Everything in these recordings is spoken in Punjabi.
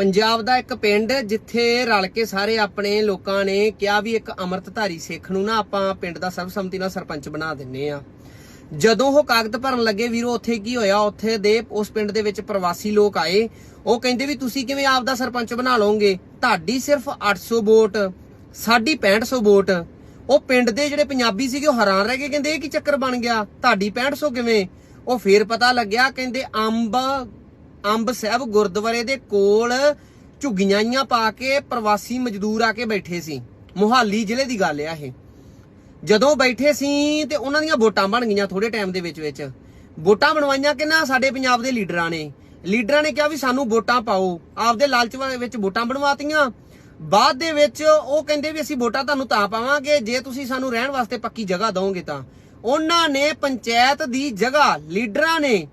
ਪੰਜਾਬ ਦਾ ਇੱਕ ਪਿੰਡ ਜਿੱਥੇ ਰਲ ਕੇ ਸਾਰੇ ਆਪਣੇ ਲੋਕਾਂ ਨੇ ਕਿਹਾ ਵੀ ਇੱਕ ਅੰਮ੍ਰਿਤਧਾਰੀ ਸਿੱਖ ਨੂੰ ਨਾ ਆਪਾਂ ਪਿੰਡ ਦਾ ਸਰਬਸੰਮਤੀ ਨਾਲ ਸਰਪੰਚ ਬਣਾ ਦਿੰਨੇ ਆ। ਜਦੋਂ ਉਹ ਕਾਗਜ਼ ਭਰਨ ਲੱਗੇ ਵੀਰੋ, ਉੱਥੇ ਕੀ ਹੋਇਆ? ਉੱਥੇ ਦੇ ਉਸ ਪਿੰਡ ਦੇ ਵਿੱਚ ਪ੍ਰਵਾਸੀ ਲੋਕ ਆਏ। ਉਹ ਕਹਿੰਦੇ ਵੀ ਤੁਸੀਂ ਕਿਵੇਂ ਆਪ ਦਾ ਸਰਪੰਚ ਬਣਾ ਲਓਗੇ? ਤੁਹਾਡੀ ਸਿਰਫ 800 ਵੋਟ, ਸਾਡੀ 6500 ਵੋਟ। ਉਹ ਪਿੰਡ ਦੇ ਜਿਹੜੇ ਪੰਜਾਬੀ ਸੀਗੇ, ਉਹ ਹੈਰਾਨ ਰਹਿ ਗਏ। ਕਹਿੰਦੇ, ਇਹ ਕੀ ਚੱਕਰ ਬਣ ਗਿਆ? ਤੁਹਾਡੀ 6500 ਕਿਵੇਂ? ਉਹ ਫੇਰ ਪਤਾ ਲੱਗਿਆ, ਕਹਿੰਦੇ, ਅੰਬ ਅੰਬ ਸਾਹਿਬ ਗੁਰਦੁਆਰੇ ਦੇ ਕੋਲ ਝੁੱਗੀਆਂ ਪਾ ਕੇ ਪ੍ਰਵਾਸੀ ਮਜ਼ਦੂਰ ਆ ਕੇ ਬੈਠੇ ਸੀ। ਮੁਹਾਲੀ ਜ਼ਿਲ੍ਹੇ ਦੀ ਗੱਲ ਆ ਇਹ। ਜਦੋਂ ਬੈਠੇ ਸੀ ਤੇ ਉਹਨਾਂ ਦੀਆਂ ਵੋਟਾਂ ਬਣ ਗਈਆਂ ਥੋੜੇ ਟਾਈਮ ਦੇ ਵਿੱਚ ਵਿੱਚ। ਵੋਟਾਂ ਬਣਵਾਈਆਂ ਕਿੰਨਾ ਸਾਡੇ ਪੰਜਾਬ ਦੇ ਲੀਡਰਾਂ ਨੇ। ਲੀਡਰਾਂ ਨੇ ਕਿਹਾ ਵੀ ਸਾਨੂੰ ਵੋਟਾਂ ਪਾਓ। ਆਪਦੇ ਲਾਲਚ ਵਿੱਚ ਵੋਟਾਂ ਬਣਵਾਤੀਆਂ। ਬਾਅਦ ਦੇ ਵਿੱਚ ਉਹ ਕਹਿੰਦੇ ਵੀ ਅਸੀਂ ਵੋਟਾਂ ਤੁਹਾਨੂੰ ਤਾਂ ਪਾਵਾਂਗੇ, ਜੇ ਤੁਸੀਂ ਸਾਨੂੰ ਰਹਿਣ ਵਾਸਤੇ ਪੱਕੀ ਜਗ੍ਹਾ ਦਿਓਗੇ ਤਾਂ। ਉਹਨਾਂ ਨੇ ਪੰਚਾਇਤ ਦੀ ਜਗ੍ਹਾ ਲੀਡਰਾਂ ਨੇ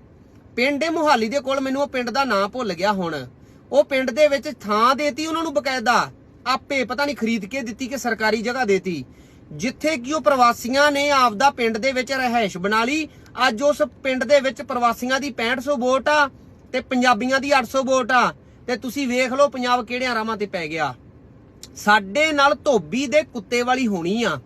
ਪਿੰਡ ਹੈ ਮੁਹਾਲੀ ਦੇ ਕੋਲ ਮੈਨੂੰ ਉਹ ਪਿੰਡ ਦਾ ਨਾਂ ਭੁੱਲ ਗਿਆ ਹੁਣ। ਉਹ ਪਿੰਡ ਦੇ ਵਿੱਚ ਥਾਂ ਦੇਤੀ ਉਹਨਾਂ ਨੂੰ ਬਕਾਇਦਾ। ਆਪੇ ਪਤਾ ਨਹੀਂ ਖਰੀਦ ਕੇ ਦਿੱਤੀ ਕਿ ਸਰਕਾਰੀ ਜਗ੍ਹਾ ਦੇਤੀ। ਜਿੱਥੇ ਕਿ ਉਹ ਪ੍ਰਵਾਸੀਆਂ ਨੇ ਆਪਦਾ ਪਿੰਡ ਦੇ ਵਿੱਚ ਰਹਿائش ਬਣਾ ਲਈ। ਅੱਜ ਉਸ ਪਿੰਡ ਦੇ ਵਿੱਚ ਪ੍ਰਵਾਸੀਆਂ ਦੀ 6500 ਵੋਟ ਆ ਤੇ ਪੰਜਾਬੀਆਂ ਦੀ 800 ਵੋਟ ਆ। ਤੇ ਤੁਸੀਂ ਵੇਖ ਲਓ ਪੰਜਾਬ ਕਿਹੜਿਆਂ ਰਾਵਾਂ ਤੇ ਪੈ ਗਿਆ। ਸਾਡੇ ਨਾਲ ਧੋਬੀ ਦੇ ਕੁੱਤੇ ਵਾਲੀ ਹੋਣੀ ਆ।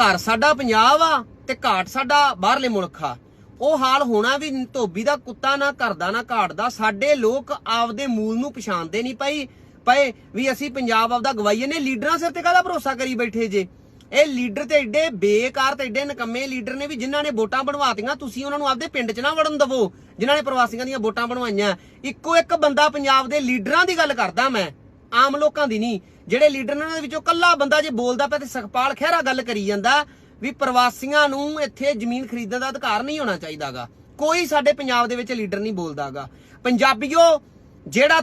ਘਰ ਸਾਡਾ ਪੰਜਾਬ ਆ ਤੇ ਘਾਟ ਸਾਡਾ ਬਾਹਰਲੇ ਮੁਲਕ ਆ। ਉਹ ਹਾਲ ਹੋਣਾ ਵੀ ਧੋਬੀ ਦਾ, ਕੁੱਤਾ ਨਾ ਘਰ ਨਾ ਘਾਟ ਸਾਡੇ ਲੋਕ ਆਪਦੇ ਮੂਲ ਨੂੰ ਪਛਾਣਦੇ ਨਹੀਂ ਪਈ। ਪਏ ਵੀ ਅਸੀਂ ਪੰਜਾਬ ਆਪਦਾ ਗਵਾਈਏ। ਨੇ ਲੀਡਰਾਂ ਸਿਰ ਤੇ ਕਾਹਦਾ ਭਰੋਸਾ ਕਰੀ ਬੈਠੇ ਜੇ? ਇਹ ਲੀਡਰ ਤੇ ਏਡੇ ਬੇਕਾਰ ਤੇ ਏਡੇ ਨਕੰਮੇ ਲੀਡਰ ਨੇ ਵੀ ਜਿਨ੍ਹਾਂ ਨੇ ਵੋਟਾਂ ਬਣਵਾਤੀਆਂ, ਤੁਸੀਂ ਉਹਨਾਂ ਨੂੰ ਆਪਦੇ ਪਿੰਡ 'ਚ ਨਾ ਵੜਨ ਦਵੋ, ਜਿਨ੍ਹਾਂ ਨੇ ਪ੍ਰਵਾਸੀਆਂ ਦੀਆਂ ਵੋਟਾਂ ਬਣਵਾਈਆਂ। ਇੱਕੋ ਇੱਕ ਬੰਦਾ ਪੰਜਾਬ ਦੇ ਲੀਡਰਾਂ ਦੀ ਗੱਲ ਕਰਦਾ ਮੈਂ, ਆਮ ਲੋਕਾਂ ਦੀ ਨਹੀਂ। ਜਿਹੜੇ ਲੀਡਰ ਨੇ ਉਹਨਾਂ ਦੇ ਵਿੱਚੋਂ ਕੱਲਾ ਬੰਦਾ ਜੇ ਬੋਲਦਾ ਪਿਆ ਤੇ ਸੁਖਪਾਲ ਖਹਿਰਾ ਗੱਲ ਕਰੀ ਜਾਂਦਾ ਵੀ ਪ੍ਰਵਾਸੀਆਂ ਨੂੰ ਇੱਥੇ ਜ਼ਮੀਨ ਖਰੀਦਣ ਦਾ ਅਧਿਕਾਰ ਨਹੀਂ ਹੋਣਾ ਚਾਹੀਦਾਗਾ। ਕੋਈ ਸਾਡੇ ਪੰਜਾਬ ਦੇ ਵਿੱਚ ਲੀਡਰ ਨਹੀਂ ਬੋਲਦਾਗਾ। ਪੰਜਾਬੀਓ, ਜਿਹੜਾ